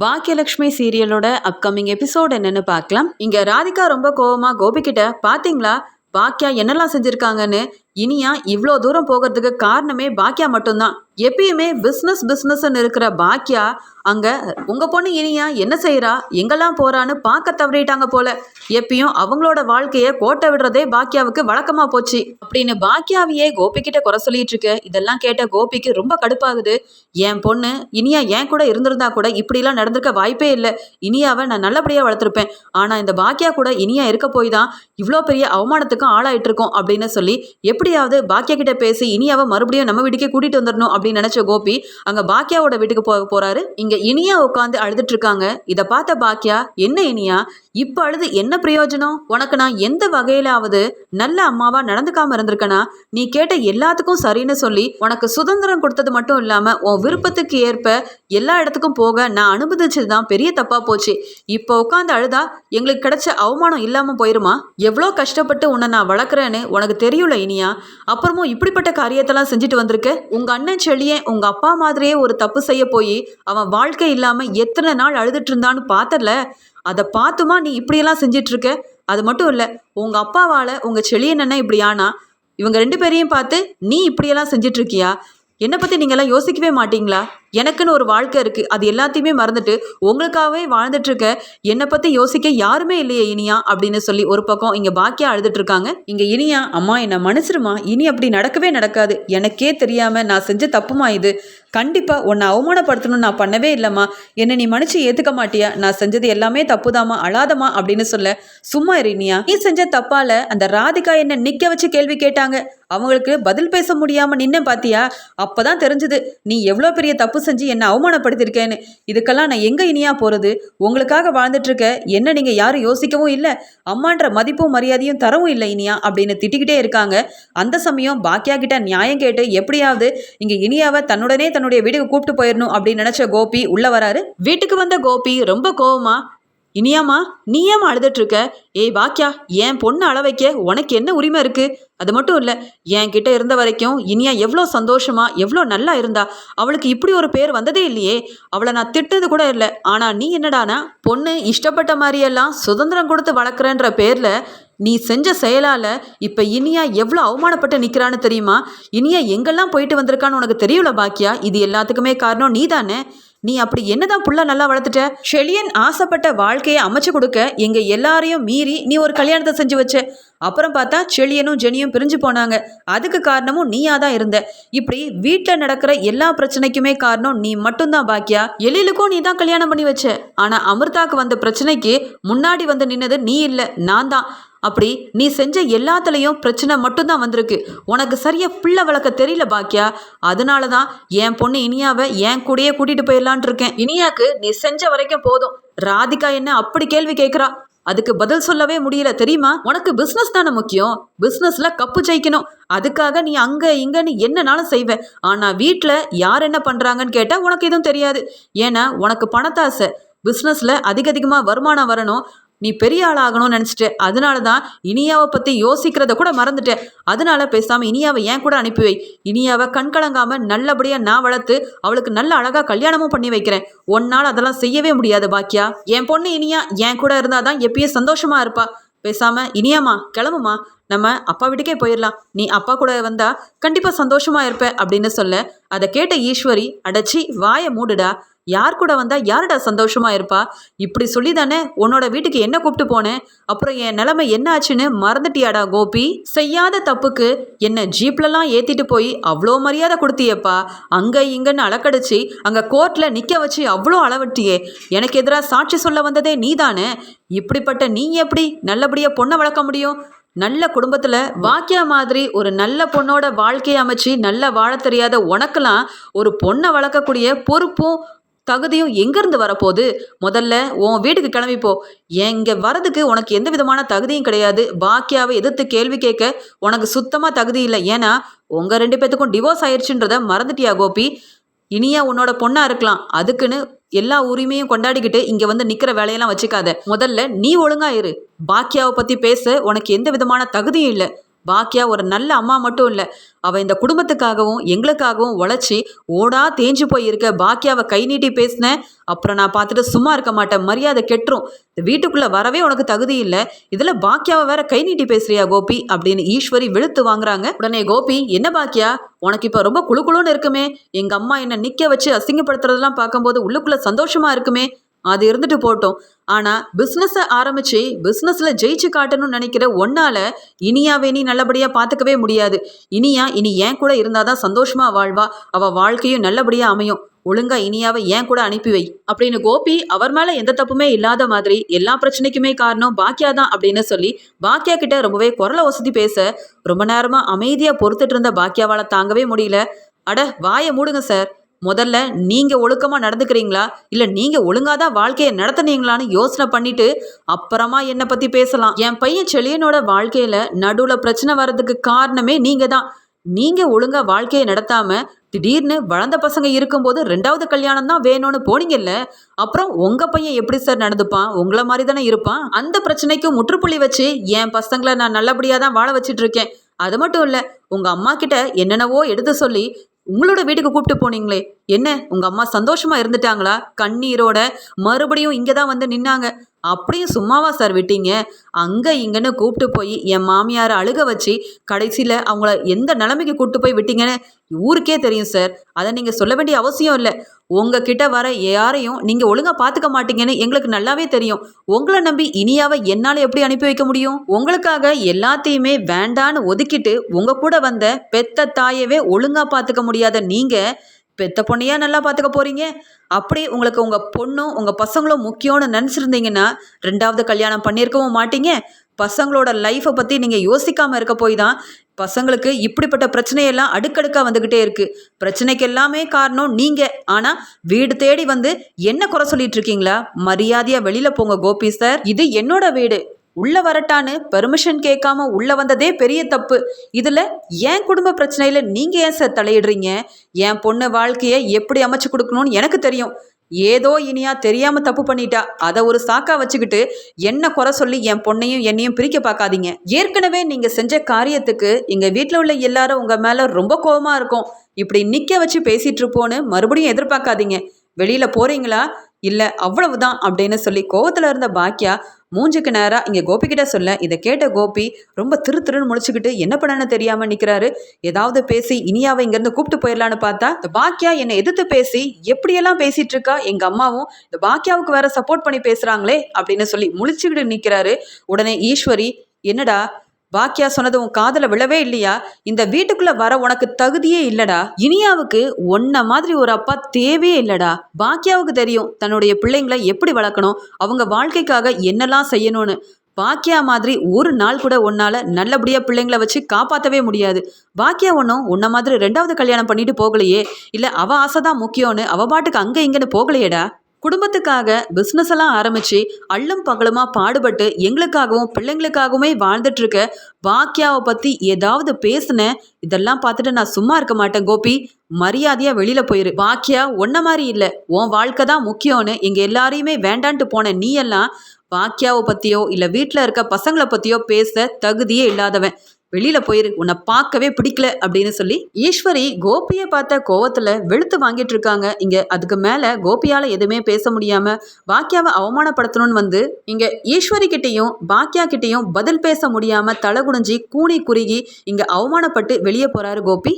Baakiyalakshmi சீரியலோட upcoming episode என்னன்னு பார்க்கலாம். இங்க ராதிகா ரொம்ப கோவமா கோபி பாத்தீங்களா? பாக்கியா என்னெல்லாம் செஞ்சிருக்காங்கன்னு இனியா இவ்வளோ தூரம் போகிறதுக்கு காரணமே பாக்கியா மட்டும்தான். எப்பயுமே பிஸ்னஸ் பிஸ்னஸ்ன்னு இருக்கிற பாக்கியா அங்கே உங்கள் பொண்ணு இனியா என்ன செய்கிறா எங்கெல்லாம் போகிறான்னு பார்க்க தவறிட்டாங்க போல. எப்பயும் அவங்களோட வாழ்க்கையை கோட்டை விடுறதே பாக்கியாவுக்கு வழக்கமாக போச்சு. அப்படின்னு பாக்கியாவையே கோபிக்கிட்ட குறை சொல்லிட்டு இருக்கு. இதெல்லாம் கேட்ட கோபிக்கு ரொம்ப கடுப்பாகுது. என் பொண்ணு இனியா என் கூட இருந்திருந்தா கூட இப்படிலாம் நடந்திருக்க வாய்ப்பே இல்லை. இனியாவை நான் நல்லபடியாக வளர்த்துருப்பேன். ஆனால் இந்த பாக்கியா கூட இனியா இருக்க போய் தான் இவ்வளோ பெரிய அவமானத்துக்கும் ஆளாயிட்டு இருக்கோம். அப்படின்னு சொல்லி எப்படி எப்படியாவது பாக்கியா கிட்ட பேசி இனியாவை மறுபடியும் நம்ம வீட்டுக்கே கூட்டிட்டு வந்துடணும் அப்படின்னு நினைச்ச கோபி அங்க பாக்கியாவோட வீட்டுக்கு போக போறாரு. இங்க இனியா உட்காந்து அழுதுட்டு இருக்காங்க. இதை பார்த்த பாக்கியா என்ன இனியா? இப்ப அழுது என்ன பிரயோஜனம்? உனக்கு நான் எந்த வகையிலாவது நல்ல அம்மாவா நடந்துக்காம இருந்திருக்கனா? நீ கேட்ட எல்லாத்துக்கும் சரின்னு சொல்லி உனக்கு சுதந்திரம் கொடுத்தது மட்டும் இல்லாம உன் விருப்பத்துக்கு ஏற்ப எல்லா இடத்துக்கும் போக நான் அனுமதிச்சது தான் பெரிய தப்பா போச்சு. இப்போ உட்காந்து அழுதா எங்களுக்கு கிடைச்ச அவமானம் இல்லாம போயிருமா? எவ்வளோ கஷ்டப்பட்டு உன்னை நான் வளர்க்குறேன்னு உனக்கு தெரியல இனியா? அப்புறமும் இப்படிப்பட்ட காரியத்தெல்லாம் செஞ்சுட்டு வந்திருக்க? உங்க அண்ணன் செழியே உங்க அப்பா மாதிரியே ஒரு தப்பு செய்ய போய் அவன் வாழ்க்கை இல்லாம எத்தனை நாள் அழுதுட்டு இருந்தான்னு பார்த்தல? அதை பார்த்துமா நீ இப்படியெல்லாம் செஞ்சிட்ருக்க? அது மட்டும் இல்லை உங்கள் அப்பாவால் உங்கள் செழியன் இப்படி ஆனா இவங்க ரெண்டு பேரையும் பார்த்து நீ இப்படியெல்லாம் செஞ்சிட்ருக்கியா? என்னை பற்றி நீங்கள்லாம் யோசிக்கவே மாட்டிங்களா? எனக்குன்னு ஒரு வாழ்க்கை இருக்குது அது எல்லாத்தையுமே மறந்துட்டு உங்களுக்காகவே வாழ்ந்துட்டு இருக்க என்னை பற்றி யோசிக்க யாருமே இல்லையே இனியா அப்படின்னு சொல்லி ஒரு பக்கம் இங்கே பாக்கியா அழுதுட்டு இருக்காங்க இங்கே இனியா அம்மா என்னை மனுஷருமா? இனி அப்படி நடக்கவே நடக்காது. எனக்கே தெரியாமல் நான் செஞ்ச தப்புமா இது? கண்டிப்பாக உன்னை அவமானப்படுத்தணும்னு நான் பண்ணவே இல்லைம்மா. என்னை நீ மன்னிச்சு ஏற்றுக்க மாட்டியா? நான் செஞ்சது எல்லாமே தப்புதாம்மா அழாதம்மா அப்படின்னு சொல்ல சும்மா இரு இனியா. நீ செஞ்ச தப்பால அந்த ராதிகா என்ன நிற்க வச்சு கேள்வி கேட்டாங்க. அவங்களுக்கு பதில் பேச முடியாம பார்த்தியா பாத்தியா? அப்பதான் தெரிஞ்சது நீ எவ்வளோ பெரிய தப்பு செஞ்சு என்னை அவமானப்படுத்திருக்கேன்னு இதுக்கெல்லாம் நான் எங்கே இனியா போகிறது உங்களுக்காக வாழ்ந்துட்டுருக்க என்ன நீங்கள் யாரும் யோசிக்கவும் இல்லை அம்மான்ற மதிப்பும் மரியாதையும் தரவும் இல்லை இனியா அப்படின்னு திட்டிக்கிட்டே இருக்காங்க. அந்த சமயம் பாக்கியா கிட்ட நியாயம் கேட்டு எப்படியாவது இங்கே இனியாவை தன்னுடனே தன்னுடைய வீட்டுக்கு கூப்பிட்டு போயிடணும் அப்படின்னு நினச்ச கோபி உள்ள வராரு. வீட்டுக்கு வந்த கோபி ரொம்ப கோபமாக இனியாமா நீ ஏமா அழுதுட்டு இருக்க ஏய் பாக்கியா என் பொண்ணு அளவைக்க உனக்கு என்ன உரிமை இருக்கு? அது மட்டும் இல்லை என் கிட்ட இருந்த வரைக்கும் இனியா எவ்வளோ சந்தோஷமா எவ்வளோ நல்லா இருந்தா அவளுக்கு இப்படி ஒரு பேர் வந்ததே இல்லையே. அவளை நான் திட்டது கூட இல்லை. ஆனால் நீ என்னடானா பொண்ணு இஷ்டப்பட்ட மாதிரியெல்லாம் சுதந்திரம் கொடுத்து வளர்க்குறேன்ற பேரில் நீ செஞ்ச செயலால் இப்போ இனியா எவ்வளோ அவமானப்பட்டு நிற்கிறான்னு தெரியுமா? இனியா எங்கெல்லாம் போயிட்டு வந்திருக்கான்னு உனக்கு தெரியல பாக்கியா? இது எல்லாத்துக்குமே காரணம் நீ தானே நீ அப்படி என்னதான் புள்ள நல்லா வளர்த்துட்ட? ஷெலியன் ஆசைப்பட்ட வாழ்க்கையை அமைச்சு கொடுக்க எங்க எல்லாரையும் மீறி நீ ஒரு கல்யாணத்தை செஞ்சு வச்ச. அப்புறம் பார்த்தா செழியனும் ஜெனியும் பிரிஞ்சு போனாங்க. அதுக்கு காரணமும் நீயா தான் இருந்த. இப்படி வீட்டில் நடக்கிற எல்லா பிரச்சனைக்குமே காரணம் நீ மட்டும்தான் பாக்கியா? எழிலுக்கும் நீ தான் கல்யாணம் பண்ணி வச்ச. ஆனா அமிர்தாக்கு வந்த பிரச்சனைக்கு முன்னாடி வந்து நின்னது நீ இல்லை நான் தான் அப்படி நீ செஞ்ச எல்லாத்துலேயும் பிரச்சனை மட்டும்தான் வந்திருக்கு. உனக்கு சரியாக பிள்ளை வளர்க்க தெரியல பாக்கியா? அதனால தான் என் பொண்ணு இனியாவை என் கூடயே கூட்டிட்டு போயிடலான் இருக்கேன். இனியாக்கு நீ செஞ்ச வரைக்கும் போதும். ராதிகா என்ன அப்படி கேள்வி கேட்குறா? அதுக்கு பதில் சொல்லவே முடியல. தெரியுமா? உனக்கு பிஸ்னஸ் தானே முக்கியம். பிஸ்னஸில் கப்பு ஜெயிக்கணும். அதுக்காக நீ அங்க நீ என்னனாலும் செய்வ. ஆனா வீட்டில் யார் என்ன பண்றாங்கன்னு கேட்டா உனக்கு எதுவும் தெரியாது. ஏன்னா உனக்கு பணத்தாசை. பிஸ்னஸில் அதிக அதிகமாக வருமானம் வரணும். நீ பெரிய ஆளாகணும்னு நினச்சிட்டு அதனால தான் இனியாவை பற்றி யோசிக்கிறத கூட மறந்துட்டேன் அதனால பேசாமல் இனியாவை ஏன் கூட அனுப்பி வை. இனியாவை கண்கலங்காமல் நல்லபடியாக நான் வளர்த்து அவளுக்கு நல்ல அழகாக கல்யாணமும் பண்ணி வைக்கிறேன். ஒன்னால் அதெல்லாம் செய்யவே முடியாது பாக்கியா. என் பொண்ணு இனியா என் கூட இருந்தால் தான் எப்பயும் சந்தோஷமாக இருப்பா. பேசாமல் இனியாமா கிளம்புமா நம்ம அப்பா வீட்டுக்கே போயிடலாம் நீ அப்பா கூட வந்தா கண்டிப்பாக சந்தோஷமா இருப்ப அப்படின்னு சொல்ல அதை கேட்ட ஈஸ்வரி அடைச்சி வாயை மூடுடா. யார் கூட வந்தா யாருடா சந்தோஷமா இருப்பா? இப்படி சொல்லி தானே உன்னோட வீட்டுக்கு என்ன கூப்பிட்டு போனேன்? அப்புறம் என் நிலைமை என்ன ஆச்சுன்னு மறந்துட்டியாடா கோபி? செய்யாத தப்புக்கு என்ன ஜீப்லலாம் ஏத்திட்டு போய் அவ்வளோ மரியாதை கொடுத்தியப்பா. அங்க இங்கன்னு அளக்கடிச்சு அங்க கோர்ட்ல நிக்க வச்சு அவ்வளோ அளவட்டியே. எனக்கு எதிராக சாட்சி சொல்ல வந்ததே நீ தானே இப்படிப்பட்ட நீ எப்படி நல்லபடியா பொண்ணை வளர்க்க முடியும்? நல்ல குடும்பத்தில் வாக்கியா மாதிரி ஒரு நல்ல பொண்ணோட வாழ்க்கையை அமைச்சு நல்லா வாழ தெரியாத உனக்கெல்லாம் ஒரு பொண்ணை வளர்க்கக்கூடிய பொறுப்பும் தகுதியும் எங்கேருந்து வரப்போகுது? முதல்ல உன் வீட்டுக்கு கிளம்பிப்போ இங்கே வரதுக்கு உனக்கு எந்த விதமான தகுதியும் கிடையாது. பாக்கியாவை எதிர்த்து கேள்வி கேட்க உனக்கு சுத்தமாக தகுதி இல்லை. ஏன்னா உங்கள் ரெண்டு பேத்துக்கும் டிவோர்ஸ் ஆயிடுச்சுன்றத மறந்துட்டியா கோபி? இனியா உன்னோட பொண்ணா இருக்கலாம். அதுக்குன்னு எல்லா உரிமையும் கொண்டாடிக்கிட்டு இங்க வந்து நிக்கிற வேலையெல்லாம் வச்சுக்காத. முதல்ல நீ ஒழுங்கா இரு. பாக்கியாவை பத்தி பேச. உனக்கு எந்த விதமான தகுதியும் இல்லை. பாக்கியா ஒரு நல்ல அம்மா மட்டும் இல்லை அவள் இந்த குடும்பத்துக்காகவும் எங்களுக்காகவும் உழைச்சி ஓடா தேஞ்சு போய் இருக்க பாக்கியாவை கை நீட்டி பேசினேன் அப்புறம் நான் பார்த்துட்டு சும்மா இருக்க மாட்டேன் மரியாதை கெட்டுரும். இந்த வீட்டுக்குள்ளே வரவே உனக்கு தகுதி இல்லை இதில் பாக்கியாவை வேற கை நீட்டி பேசுறியா கோபி? அப்படின்னு ஈஸ்வரி வெளுத்து வாங்குறாங்க. உடனே கோபி என்ன பாக்கியா? உனக்கு இப்போ ரொம்ப குழு குழுன்னு இருக்குமே. எங்கள் அம்மா என்னை நிற்க வச்சு அசிங்கப்படுத்துறதெல்லாம் பார்க்கும்போது உள்ளுக்குள்ளே சந்தோஷமாக இருக்குமே. அது இருந்துட்டு போட்டோம். ஆனால் பிஸ்னஸை ஆரம்பித்து பிஸ்னஸில் ஜெயிச்சு காட்டணும்னு நினைக்கிற ஒன்னால் இனியாவே நீ நல்லபடியாக பார்த்துக்கவே முடியாது. இனியா இனி ஏன் கூட இருந்தால் தான் சந்தோஷமாக வாழ்வா? அவள் வாழ்க்கையும் நல்லபடியாக அமையும். ஒழுங்கா இனியாவை ஏன் கூட அனுப்பி வை? அப்படின்னு கோபி அவர் மேல எந்த தப்புமே இல்லாத மாதிரி எல்லா பிரச்சனைக்குமே காரணம் பாக்கியா தான் அப்படின்னு சொல்லி பாக்கியா கிட்ட ரொம்பவே குரல வசதி பேச ரொம்ப நேரமா அமைதியா பொறுத்துட்டு இருந்த பாக்கியாவால தாங்கவே முடியல. அட வாயை மூடுங்க சார். முதல்ல நீங்க ஒழுக்கமா நடந்துக்கிறீங்களா? இல்ல நீங்க ஒழுங்காதான் வாழ்க்கையை நடத்துனீங்களான்னு யோசனை பண்ணிட்டு அப்புறமா என்னை பத்தி பேசலாம். என் பையன் செழியனோட வாழ்க்கையில நடுவுல பிரச்சனை வர்றதுக்கு காரணமே நீங்க தான். நீங்க ஒழுங்கா வாழ்க்கையை நடத்தாம திடீர்னு வளர்ந்த பசங்க இருக்கும்போது ரெண்டாவது கல்யாணம் தான் வேணும்னு போனீங்கல்ல? அப்புறம் உங்க பையன் எப்படி சார் நடந்துப்பான்? உங்களை மாதிரி தானே இருப்பான்? அந்த பிரச்சனைக்கு முற்றுப்புள்ளி வச்சு என் பசங்களை நான் நல்லபடியா தான் வாழ வச்சிட்டு இருக்கேன். அது மட்டும் இல்ல உங்க அம்மா கிட்ட என்னென்னவோ எடுத்து சொல்லி உங்களோட வீட்டுக்கு கூப்பிட்டு போனீங்களே. என்ன? உங்க அம்மா சந்தோஷமா இருந்துட்டாங்களா? கண்ணீரோட மறுபடியும் இங்கே தான் வந்து நின்னாங்க. அப்படியும் சும்மாவா சார் விட்டீங்க? அங்கே இங்கேன்னு கூப்பிட்டு போய் என் மாமியாரை அழுக வச்சு கடைசியில் அவங்கள எந்த நிலைமைக்கு கூப்பிட்டு போய் விட்டீங்கன்னு ஊருக்கே தெரியும் சார். அதை நீங்கள் சொல்ல வேண்டிய அவசியம் இல்லை. உங்ககிட்ட வர யாரையும் நீங்கள் ஒழுங்காக பார்த்துக்க மாட்டீங்கன்னு எங்களுக்கு நல்லாவே தெரியும். உங்களை நம்பி இனியாவை என்னால் எப்படி அனுப்பி வைக்க முடியும்? உங்களுக்காக எல்லாத்தையுமே வேண்டான்னு ஒதுக்கிட்டு உங்கள் கூட வந்த பெத்த தாயவே ஒழுங்காக பார்த்துக்க முடியாத நீங்கள் பெத்த பொண்ணையா நல்லா பார்த்துக்க போறீங்க? அப்படி உங்களுக்கு உங்கள் பொண்ணும் உங்கள் பசங்களும் முக்கியம்னு நினச்சிருந்தீங்கன்னா ரெண்டாவது கல்யாணம் பண்ணியிருக்கவும் மாட்டீங்க. பசங்களோட லைஃப்பை பற்றி நீங்கள் யோசிக்காமல் இருக்க போய் தான் பசங்களுக்கு இப்படிப்பட்ட பிரச்சனையெல்லாம் அடுக்கடுக்காக வந்துக்கிட்டே இருக்குது பிரச்சனைக்கு எல்லாமே காரணம் நீங்கள் ஆனால் வீடு தேடி வந்து என்ன குறை சொல்லிட்டு இருக்கீங்களா? மரியாதையாக வெளியில் போங்க கோபி சார் இது என்னோட வீடு. உள்ள வரட்டான்னு பெர்மிஷன் கேட்காம உள்ள வந்ததே பெரிய தப்பு. இதுல என் குடும்ப பிரச்சனையில நீங்க ஏன் சார் தலையிடுறீங்க? என் பொண்ணு வாழ்க்கையை எப்படி அமைச்சு கொடுக்கணும்னு எனக்கு தெரியும். ஏதோ இனியா தெரியாம தப்பு பண்ணிட்டா. அதை ஒரு சாக்கா வச்சுக்கிட்டு என்ன குறை சொல்லி என் பொண்ணையும் என்னையும் பிரிக்க பார்க்காதீங்க. ஏற்கனவே நீங்க செஞ்ச காரியத்துக்கு எங்க வீட்டில் உள்ள எல்லாரும் உங்க மேல ரொம்ப கோபமா இருக்கும். இப்படி நிக்க வச்சு பேசிட்டு இருப்போன்னு மறுபடியும் எதிர்பார்க்காதீங்க. வெளியில போறீங்களா? இல்லை அவ்வளவுதான் அப்படின்னு சொல்லி கோவத்தில் இருந்த பாக்கியா மூஞ்சுக்கு நேராக இங்கே கோபிக்கிட்ட சொல்ல இதை கேட்ட கோபி ரொம்ப திரு திருன்னு முடிச்சுக்கிட்டு என்ன பண்ணனு தெரியாமல் நிற்கிறாரு ஏதாவது பேசி இனியாவை இங்கேருந்து கூப்பிட்டு போயிடலான்னு பார்த்தா இந்த பாக்கியா என்னை எதிர்த்து பேசி எப்படியெல்லாம் பேசிட்டு இருக்கா? எங்கள் அம்மாவும் இந்த பாக்கியாவுக்கு வேற சப்போர்ட் பண்ணி பேசுகிறாங்களே அப்படின்னு சொல்லி முழிச்சுக்கிட்டு நிற்கிறாரு உடனே ஈஸ்வரி என்னடா பாக்கியா சொன்னது உன் காதல விழவே இல்லையா? இந்த வீட்டுக்குள்ள வர உனக்கு தகுதியே இல்லடா. இனியாவுக்கு ஒன்ன மாதிரி ஒரு அப்பா தேவையே இல்லடா. பாக்கியாவுக்கு தெரியும் தன்னுடைய பிள்ளைங்களை எப்படி வளர்க்கணும் அவங்க வாழ்க்கைக்காக என்னெல்லாம் செய்யணும்னு. பாக்கியா மாதிரி ஒரு நாள் கூட உன்னால நல்லபடியா பிள்ளைங்களை வச்சு காப்பாற்றவே முடியாது. பாக்கியா ஒன்றும் உன்ன மாதிரி ரெண்டாவது கல்யாணம் பண்ணிட்டு போகலையே? இல்லை அவ ஆசைதான் முக்கியம்னு அவ பாட்டுக்கு அங்கே இங்கன்னு போகலையேடா? குடும்பத்துக்காக பிஸ்னஸ் எல்லாம் ஆரம்பிச்சு அள்ளும் பகலுமா பாடுபட்டு எங்களுக்காகவும் பிள்ளைங்களுக்காகவுமே வாழ்ந்துட்டு இருக்க பாக்கியாவை பத்தி ஏதாவது பேசுனேன் இதெல்லாம் பார்த்துட்டு நான் சும்மா இருக்க மாட்டேன் கோபி. மரியாதையா வெளியில போயிரு. பாக்கியா ஒன்ன மாதிரி இல்லை. உன் வாழ்க்கை தான் முக்கியம்னு எங்க எல்லாரையுமே வேண்டான்ட்டு போன நீ எல்லாம் பாக்கியாவை பத்தியோ இல்ல வீட்டில் இருக்க பசங்களை பத்தியோ பேச தகுதியே இல்லாதவன். வெளியில போயிரு உன்னை பார்க்கவே பிடிக்கல அப்படின்னு சொல்லி ஈஸ்வரி கோபியை பார்த்த கோவத்துல வெளுத்து வாங்கிட்டு இருக்காங்க. இங்க அதுக்கு மேல கோபியால எதுவுமே பேச முடியாம பாக்கியாவை அவமானப்படுத்தணும்னு வந்து இங்க ஈஸ்வரி கிட்டையும் பாக்கியா கிட்டையும் பதில் பேச முடியாம தலை குனிஞ்சி கூனி குறுகி இங்க அவமானப்பட்டு வெளியே போறாரு கோபி.